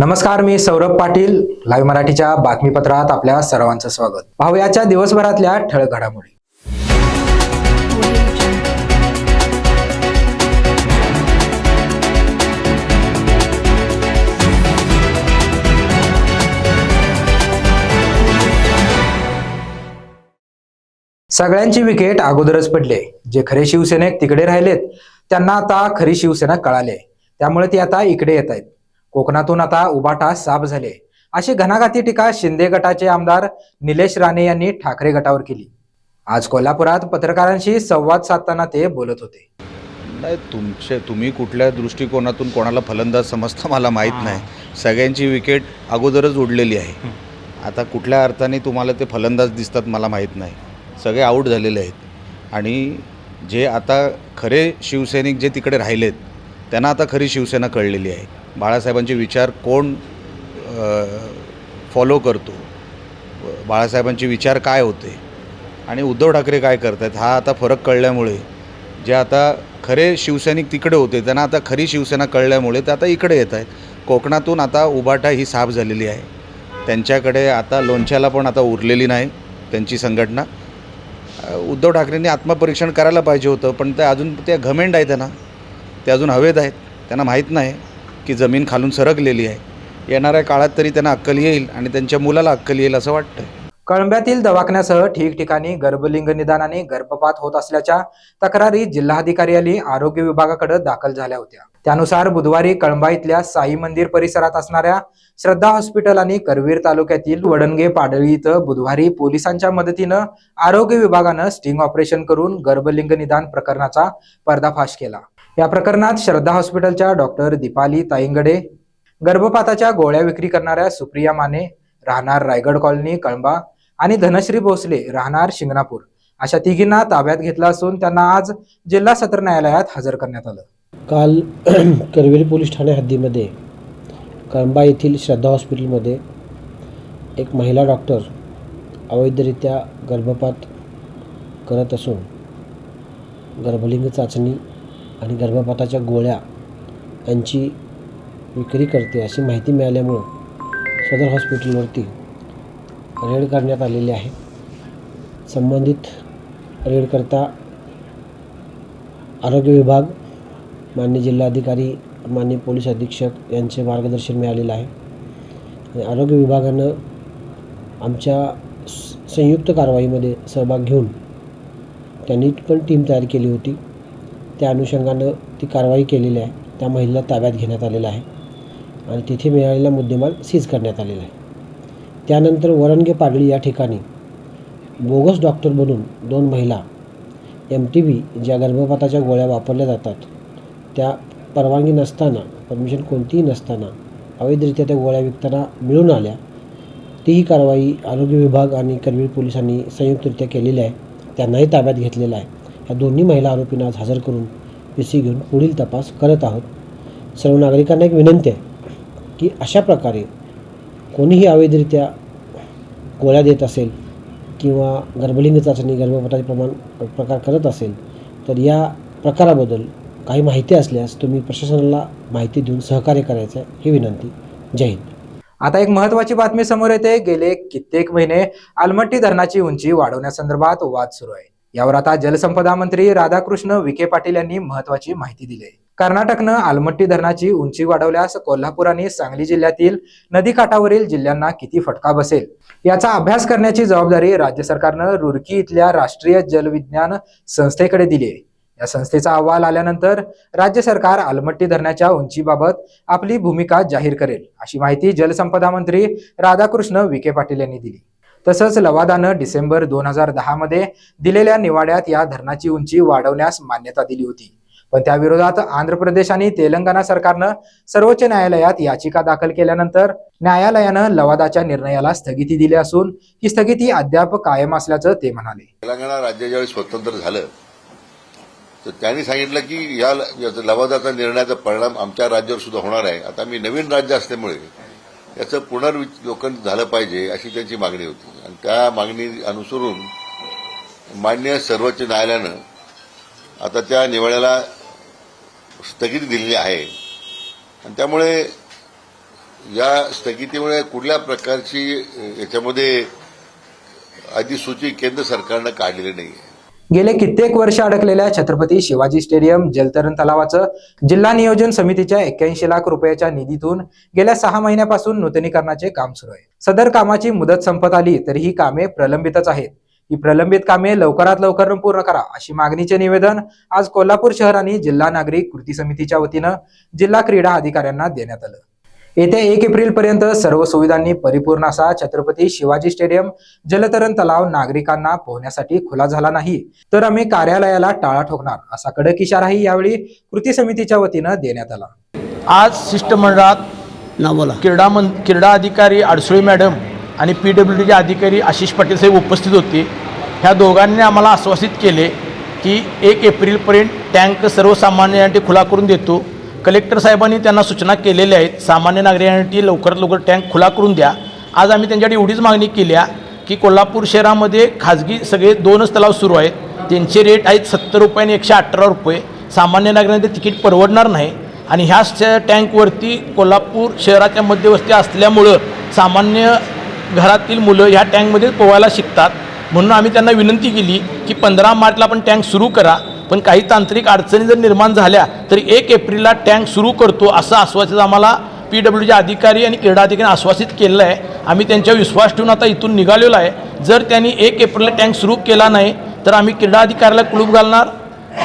नमस्कार मी सौरभ पाटील लाईव्ह मराठीच्या बातमीपत्रात आपल्या सर्वांचं स्वागत. पाहुयाच्या दिवसभरातल्या ठळक घडामोडी. सगळ्यांची विकेट अगोदरच पडले. जे खरे शिवसेनेक तिकडे राहिलेत त्यांना आता खरी शिवसेना कळाले. त्यामुळे ती आता इकडे येत आहेत कोकणातून आता उबाटा साफ झाले. अशी घणाघाती टीका शिंदे गटाचे आमदार निलेश राणे यांनी ठाकरे गटावर केली. आज कोल्हापुरात पत्रकारांशी संवाद साधताना ते बोलत होते. नाही तुमचे तुम्ही कुठल्या दृष्टिकोनातून कोणाला फलंदाज समजता मला माहीत नाही. सगळ्यांची विकेट अगोदरच उडलेली आहे. आता कुठल्या अर्थाने तुम्हाला ते फलंदाज दिसतात मला माहीत नाही. सगळे आऊट झालेले आहेत. आणि जे आता खरे शिवसैनिक जे तिकडे राहिलेत त्यांना आता खरी शिवसेना कळलेली आहे. बाळासाहेबांचे विचार कोण फॉलो करतो? बाळासाहेबांचे विचार काय होते? आणि उद्धव ठाकरे काय करत आहेत हा आता फरक कळल्यामुळे जे आता खरे शिवसैनिक तिकडे होते त्यांना आता खरी शिवसेना कळल्यामुळे ते आता इकडे येत आहेत कोकणातून आता उबाटा ही साफ झालेली आहे. त्यांच्याकडे आता लोणच्याला पण आता उरलेली नाही त्यांची संघटना. उद्धव ठाकरेंनी आत्मपरीक्षण करायला पाहिजे होतं पण ते अजून ते घमेंड आहे त्यांना. ते अजून हवेत आहेत त्यांना माहीत नाही. की जमीन खालून सरकलेली आहे. येणाऱ्या काळात तरी त्यांना अक्कल येईल आणि त्यांच्या मुलाला अक्कल येईल असं वाटतं कळंब्यातील दवाखान्यासह ठिकठिकाणी गर्भलिंग निदानाने गर्भपात होत असल्याच्या तक्रारी जिल्हाधिकारी आरोग्य विभागाकडे दाखल झाल्या होत्या. त्यानुसार बुधवारी कळंबा इथल्या साई मंदिर परिसरात असणाऱ्या श्रद्धा हॉस्पिटल आणि करवीर तालुक्यातील वडणगे पाडळी इथं बुधवारी पोलिसांच्या मदतीनं आरोग्य विभागानं स्टिंग ऑपरेशन करून गर्भलिंग निदान प्रकरणाचा पर्दाफाश केला. या प्रकरणात श्रद्धा हॉस्पिटलच्या डॉक्टर दीपाली ताईंगडे गर्भपाताच्या गोळ्या विक्री करणाऱ्या सुप्रिया माने राहणार रायगड कॉलनी कळंबा आणि धनश्री भोसले राहणार शिंगणापूर अशा तिघींना ताब्यात घेतला असून त्यांना आज जिल्हा सत्र न्यायालयात हजर करण्यात आलं. काल करवेली पोलीस ठाणे हद्दीमध्ये कळंबा येथील श्रद्धा हॉस्पिटलमध्ये एक महिला डॉक्टर अवैधरित्या गर्भपात करत असून गर्भलिंग चाचणी आणि गर्भपाताच्या गोळ्या यांची विक्री करते अशी माहिती मिळाल्यामुळं सदर हॉस्पिटलवरती रेड करण्यात आलेली आहे. संबंधित रेडकरता आरोग्य विभाग मान्य जिल्हाधिकारी मान्य पोलीस अधीक्षक यांचे मार्गदर्शन मिळालेलं आहे. आणि आरोग्य विभागानं आमच्या स- संयुक्त कारवाईमध्ये सहभाग घेऊन त्यांनी पण टीम तयार केली होती. त्या अनुषंगानं ती कारवाई केलेली आहे. त्या महिलेला ताब्यात घेण्यात आलेलं आहे. आणि तिथे मिळालेला मुद्देमाल सीज करण्यात आलेला आहे. त्यानंतर वरणगे पाडळी या ठिकाणी बोगस डॉक्टर बनून दोन महिला एम टी बी ज्या गर्भपाताच्या गोळ्या वापरल्या जातात त्या परवानगी नसताना परमिशन कोणतीही नसताना अवैधरित्या त्या गोळ्या विकताना मिळून आल्या तीही कारवाई आरोग्य विभाग आणि करवीर पोलिसांनी संयुक्तरित्या केलेली आहे. त्यांनाही ताब्यात घेतलेलं आहे. या दोन्ही महिला आरोपींना आज हजर करून पी सी घेऊन पुढील तपास करत आहोत. सर्व नागरिकांना एक विनंती आहे की अशा प्रकारे कोणीही अवैधरित्या गोळ्या देत असेल किंवा गर्भलिंग चाचणी गर्भपाताचे प्रमाण प्रकार करत असेल तर या प्रकाराबद्दल काही माहिती असल्यास तुम्ही प्रशासनाला माहिती देऊन सहकार्य करायचं आहे ही विनंती. जय हिंद. आता एक महत्वाची बातमी समोर येते. गेले कित्येक महिने आलमट्टी धरणाची उंची वाढवण्यासंदर्भात वाद सुरू आहे. यावर आता जलसंपदा मंत्री राधाकृष्ण विखे पाटील यांनी महत्वाची माहिती दिली आहे. कर्नाटकनं आलमट्टी धरणाची उंची वाढवल्यास कोल्हापूर आणि सांगली जिल्ह्यातील नदीकाठावरील जिल्ह्यांना किती फटका बसेल? याचा अभ्यास करण्याची जबाबदारी राज्य सरकारनं रुरकी इथल्या राष्ट्रीय जलविज्ञान संस्थेकडे दिली आहे. या संस्थेचा अहवाल आल्यानंतर राज्य सरकार आलमट्टी धरणाच्या उंचीबाबत आपली भूमिका जाहीर करेल अशी माहिती जलसंपदा मंत्री राधाकृष्ण विखे पाटील यांनी दिली. तसंच लवादानं डिसेंबर दोन हजार दहा मध्ये दिलेल्या निवाड्यात या धरणाची उंची वाढवण्यास मान्यता दिली होती. पण त्या विरोधात आंध्र प्रदेश आणि तेलंगणा सरकारनं सर्वोच्च न्यायालयात याचिका दाखल केल्यानंतर न्यायालयानं लवादाच्या निर्णयाला स्थगिती दिली असून ही स्थगिती अद्याप कायम असल्याचं ते म्हणाले. तेलंगणा राज्य ज्यावेळी स्वतंत्र झालं तर त्यांनी सांगितलं की या लवादाचा निर्णयाचा परिणाम आमच्या राज्यावर सुद्धा होणार आहे. आता मी नवीन राज्य असल्यामुळे याचं पुनर्विलोकन झालं पाहिजे अशी त्यांची मागणी होती. आणि त्या मागणी अनुसरून मान्य सर्वोच्च न्यायालयानं आता त्या निवाड्याला स्थगिती दिलेली आहे. आणि त्यामुळे या स्थगितीमुळे कुठल्या प्रकारची याच्यामध्ये अधिसूची केंद्र सरकारनं काढलेली नाही आहे गेले कित्येक वर्ष अडकलेल्या छत्रपती शिवाजी स्टेडियम जलतरण तलावाचं जिल्हा नियोजन समितीच्या एक्क्याऐंशी लाख रुपयाच्या निधीतून गेल्या सहा महिन्यापासून नूतनीकरणाचे काम सुरू आहे. सदर कामाची मुदत संपत आली तरी ही कामे प्रलंबितच आहेत. ही प्रलंबित कामे लवकरात लवकर पूर्ण करा अशी मागणीचे निवेदन आज कोल्हापूर शहर आणि जिल्हा नागरिक कृती समितीच्या वतीनं जिल्हा क्रीडा अधिकाऱ्यांना देण्यात आलं. येत्या एक एप्रिल पर्यंत सर्व सुविधांनी परिपूर्ण असा छत्रपती शिवाजी स्टेडियम जलतरण तलाव नागरिकांना पोहण्यासाठी खुला झाला नाही तर आम्ही कार्यालयाला टाळा ठोकणार असा कडक इशाराही यावेळी कृती समितीच्या वतीनं देण्यात आला. आज शिष्टमंडळात ना बोला क्रीडा मन क्रीडा अधिकारी अडसुळे मॅडम आणि पी डब्ल्यू डीचे अधिकारी आशिष पाटील साहेब उपस्थित होते. ह्या दोघांनी आम्हाला आश्वासित केले की एक एप्रिलपर्यंत टँक सर्वसामान्यांसाठी खुला करून देतो. कलेक्टर साहेबांनी त्यांना सूचना केलेल्या आहेत. सामान्य नागरिकांसाठी लवकरात लवकर टँक खुला करून द्या. आज आम्ही त्यांच्याकडे एवढीच मागणी केल्या की कोल्हापूर शहरामध्ये खाजगी सगळे दोनच तलाव सुरू आहेत. त्यांचे रेट आहेत सत्तर रुपये आणि एकशे अठरा रुपये. सामान्य नागरिकांना ते तिकीट परवडणार नाही. आणि ह्याच टँकवरती कोल्हापूर शहराच्या मध्यवस्ती असल्यामुळं सामान्य घरातील मुलं ह्या टँकमध्ये पोहायला शिकतात. म्हणून आम्ही त्यांना विनंती केली की पंधरा मार्चला आपण टँक सुरू करा. पण काही तांत्रिक अडचणी जर निर्माण झाल्या तर एक एप्रिलला टँक सुरू करतो असं आश्वासित आम्हाला पी डब्ल्यूचे अधिकारी आणि क्रीडा अधिकारी आश्वासित केलं आहे. आम्ही त्यांच्या विश्वास ठेवून आता इथून निघालेलो आहे. जर त्यांनी एक एप्रिलला टँक सुरू केला नाही तर आम्ही क्रीडा अधिकाऱ्याला कुलूप घालणार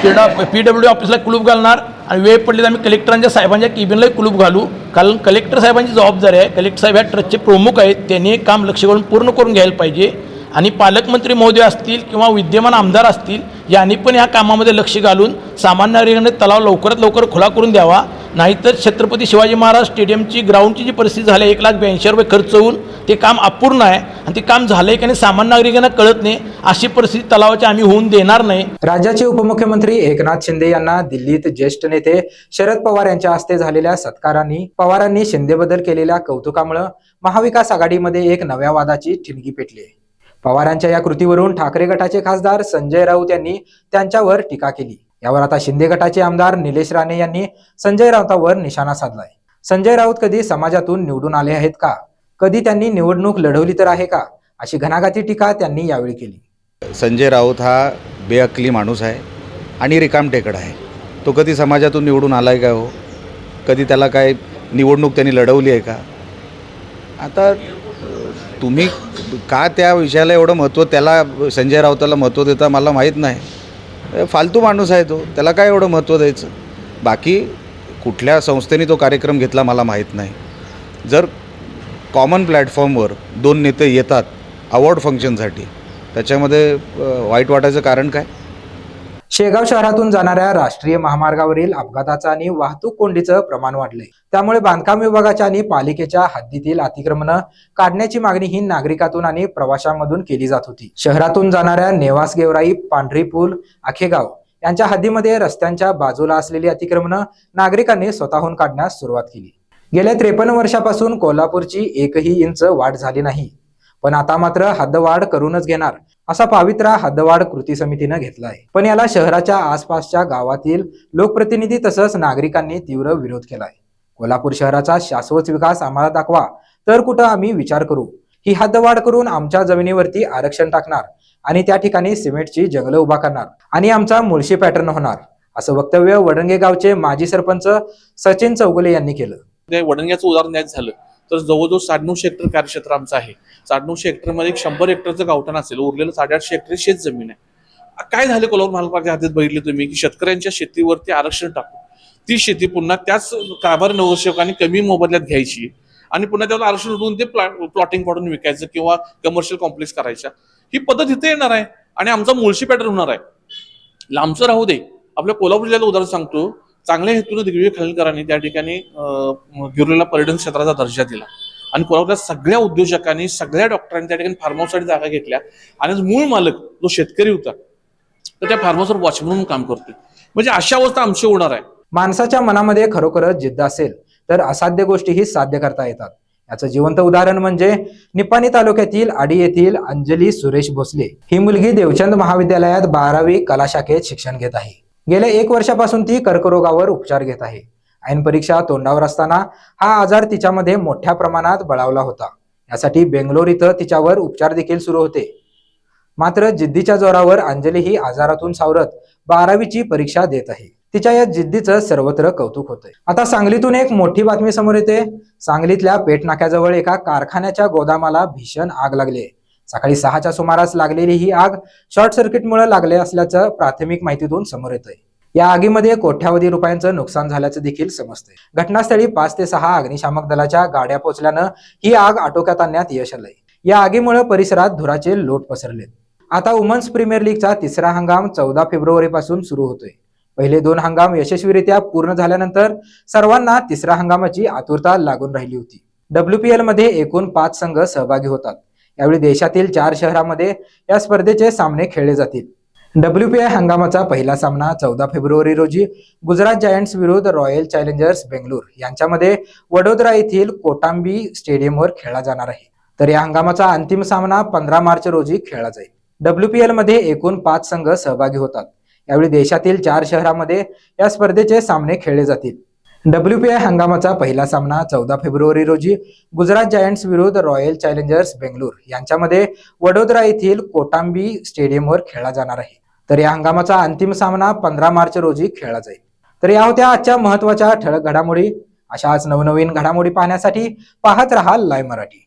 क्रीडा पी डब्ल्यू ऑफिसला कुलूप घालणार आणि वेळ पडली तर आम्ही कलेक्टरांच्या साहेबांच्या केबिनलाही कुलूप घालू. कारण कलेक्टर साहेबांची जबाबदारी आहे. कलेक्टर साहेब ह्या ट्रस्टचे प्रमुख आहेत. त्यांनी काम लक्ष घालून पूर्ण करून घ्यायला पाहिजे. आणि पालकमंत्री महोदय असतील किंवा विद्यमान आमदार असतील यांनी पण या कामामध्ये लक्ष घालून सामान्य नागरिकांनी तलाव लवकरात लवकर खुला करून द्यावा. नाहीतर छत्रपती शिवाजी महाराज स्टेडियमची ग्राउंडची जी परिस्थिती झाली एक लाख ब्याऐंशी रुपये खर्च होऊन ते काम अपूर्ण आहे आणि ते काम झालंय की नाही सामान्य नागरिकांना कळत नाही. अशी परिस्थिती तलावाची आम्ही होऊन देणार नाही. राज्याचे उपमुख्यमंत्री एकनाथ शिंदे यांना दिल्लीत ज्येष्ठ नेते शरद पवार यांच्या हस्ते झालेल्या सत्कारांनी पवारांनी शिंदेबद्दल केलेल्या कौतुकामुळे महाविकास आघाडीमध्ये एक नव्या वादाची ठिणगी पेटली आहे. पवारांच्या या कृतीवरून ठाकरे गटाचे खासदार संजय राऊत यांनी त्यांच्यावर टीका केली. यावर आता शिंदे गटाचे आमदार निलेश राणे यांनी संजय राऊतावर निशाणा साधलाय. संजय राऊत कधी समाजातून निवडून आले आहेत का? कधी त्यांनी निवडणूक लढवली तर आहे का? अशी घणाघाती टीका त्यांनी यावेळी केली. संजय राऊत हा बेअकली माणूस आहे आणि रिकामटेकड आहे. तो कधी समाजातून निवडून आला आहे का हो? कधी त्याला काय निवडणूक त्यांनी लढवली आहे का? आता तुम्ही का त्या विषयाला एवढं महत्त्व त्याला संजय राऊताला महत्त्व देता मला माहीत नाही. फालतू माणूस आहे तो त्याला काय एवढं महत्त्व द्यायचं? बाकी कुठल्या संस्थेने तो कार्यक्रम घेतला मला माहीत नाही. जर कॉमन प्लॅटफॉर्मवर दोन नेते येतात अवॉर्ड फंक्शनसाठी त्याच्यामध्ये वाईट वाटायचं कारण काय? शेगाव शहरातून जाणाऱ्या राष्ट्रीय महामार्गावरील अपघाताचं आणि वाहतूक कोंडीचं प्रमाण वाढलंय. त्यामुळे बांधकाम विभागाच्या आणि पालिकेच्या हद्दीतील अतिक्रमण काढण्याची मागणी ही नागरिकातून आणि प्रवाशांमधून केली जात होती. शहरातून जाणाऱ्या नेवास गेवराई पांढरी पूल आखेगाव यांच्या हद्दीमध्ये रस्त्यांच्या बाजूला असलेली अतिक्रमण नागरिकांनी स्वतःहून काढण्यास सुरुवात केली. गेल्या त्रेपन्न वर्षापासून कोल्हापूरची एकही इंच वाढ झाली नाही. पण आता मात्र हद्दवाढ करूनच घेणार असा पावित्रा हद्दवाढ कृती समितीनं घेतला आहे पण याला शहराच्या आसपासच्या गावातील लोकप्रतिनिधी तसंच नागरिकांनी तीव्र विरोध केला आहे कोल्हापूर शहराचा शाश्वत विकास आम्हाला दाखवा तर कुठं आम्ही विचार करू? ही हद्दवाढ करून आमच्या जमिनीवरती आरक्षण टाकणार आणि त्या ठिकाणी सिमेंटची जंगलं उभा करणार आणि आमचा मुळशी पॅटर्न होणार असं वक्तव्य वडंगे गावचे माजी सरपंच सचिन चौगुले यांनी केलं. ते वडंग्याचं उदाहरण द्यायचं झालं. तर जवळजवळ साडेनऊशे हेक्टर कार्यक्षेत्र आमचं आहे. साडेनऊशे हेक्टरमध्ये एक शंभर हेक्टरचं गावठाण असेल उरलेलं साडेआठशे हेक्टर शेत जमीन आहे. काय झालं कोल्हापूर महानगरपालिका हातात बघितले तुम्ही की शेतकऱ्यांच्या शेतीवरती आरक्षण टाकू. ती शेती पुन्हा त्याच कारभार नगरसेवकांनी कमी मोबदल्यात घ्यायची आणि पुन्हा त्याला आरक्षण उठवून ते प्लॉटिंग पाडून विकायचं किंवा कमर्शियल कॉम्प्लेक्स करायच्या. ही पद्धत इथे येणार आहे. आणि आमचा मुळशी पॅटर्न होणार आहे. लांबचं राहू दे. आपल्या कोल्हापूर जिल्ह्याचं उदाहरण सांगतो. चांगल्या हेतून दिग्विजय खालीलकरांनी त्या ठिकाणी अं, गिरलेला पर्यटन क्षेत्राचा दर्जा दिला. आणि कोल्हापूरच्या सगळ्या उद्योजकांनी सगळ्या डॉक्टरांनी त्या ठिकाणी फार्म हाऊससाठी जागा घेतल्या. आणि मूळ मालक जो शेतकरी होता तर त्या फार्म हाऊसवर म्हणून काम करतो म्हणजे अशा अवस्था आमची होणार आहे. माणसाच्या मनामध्ये खरोखरच जिद्द असेल तर असाध्य गोष्टीही साध्य करता येतात. याचं जिवंत उदाहरण म्हणजे निपाणी तालुक्यातील आडी येथील अंजली सुरेश भोसले. ही मुलगी देवचंद महाविद्यालयात बारावी कला शाखेत शिक्षण घेत आहे. गेल्या एक वर्षापासून ती कर्करोगावर उपचार घेत आहे. ऐन परीक्षा तोंडावर असताना हा आजार तिच्यामध्ये मोठ्या प्रमाणात बळावला होता. यासाठी बेंगलोर इथं तिच्यावर उपचार देखील सुरू होते. मात्र जिद्दीच्या जोरावर अंजली ही आजारातून सावरत बारावीची परीक्षा देत आहे. तिच्या या जिद्दीचं सर्वत्र कौतुक होतंय. आता सांगलीतून एक मोठी बातमी समोर येते. सांगलीतल्या पेटनाक्याजवळ एका कारखान्याच्या गोदामाला भीषण आग लागली आहे. सकाळी सहाच्या सुमारास लागलेली ही आग शॉर्ट सर्किटमुळे लागले असल्याचं प्राथमिक माहितीतून समोर येत आहे या आगीमध्ये कोट्यावधी रुपयांचं नुकसान झाल्याचं देखील समजतंय. घटनास्थळी पाच ते सहा अग्निशामक दलाच्या गाड्या पोहोचल्यानं ही आग आटोक्यात आणण्यात यश आलंय. या आगीमुळे परिसरात धुराचे लोट पसरलेत. आता वुमन्स प्रीमियर लीगचा तिसरा हंगाम चौदा फेब्रुवारी पासून सुरू होतोय. पहिले दोन हंगाम यशस्वीरित्या पूर्ण झाल्यानंतर सर्वांना तिसऱ्या हंगामाची आतुरता लागून राहिली होती. डब्ल्यूपीएलमध्ये एकूण पाच संघ सहभागी होतात. यावेळी देशातील चार शहरामध्ये या स्पर्धेचे सामने खेळले जातील. डब्ल्यू पी आय हंगामाचा पहिला सामना चौदा फेब्रुवारी रोजी गुजरात जायंट्स विरुद्ध रॉयल चॅलेंजर्स बेंगलोर यांच्यामध्ये वडोदरा येथील कोटांबी स्टेडियमवर खेळला जाणार आहे. तर या हंगामाचा अंतिम सामना पंधरा मार्च रोजी खेळला जाईल. डब्ल्यू पी मध्ये एकूण पाच संघ सहभागी होतात. यावेळी देशातील चार शहरामध्ये या स्पर्धेचे सामने खेळले जातील. डब्ल्यू बी आय हंगामाचा पहिला सामना चौदा फेब्रुवारी रोजी गुजरात जायंट्स विरुद्ध रॉयल चॅलेंजर्स बेंगलोर यांच्यामध्ये वडोदरा येथील कोटांबी स्टेडियमवर खेळला जाणार आहे. तर या हंगामाचा अंतिम सामना पंधरा मार्च रोजी खेळला जाईल. तर या होत्या आजच्या महत्त्वाच्या ठळक घडामोडी. अशाच नवनवीन घडामोडी पाहण्यासाठी पाहत राहा लाय मराठी.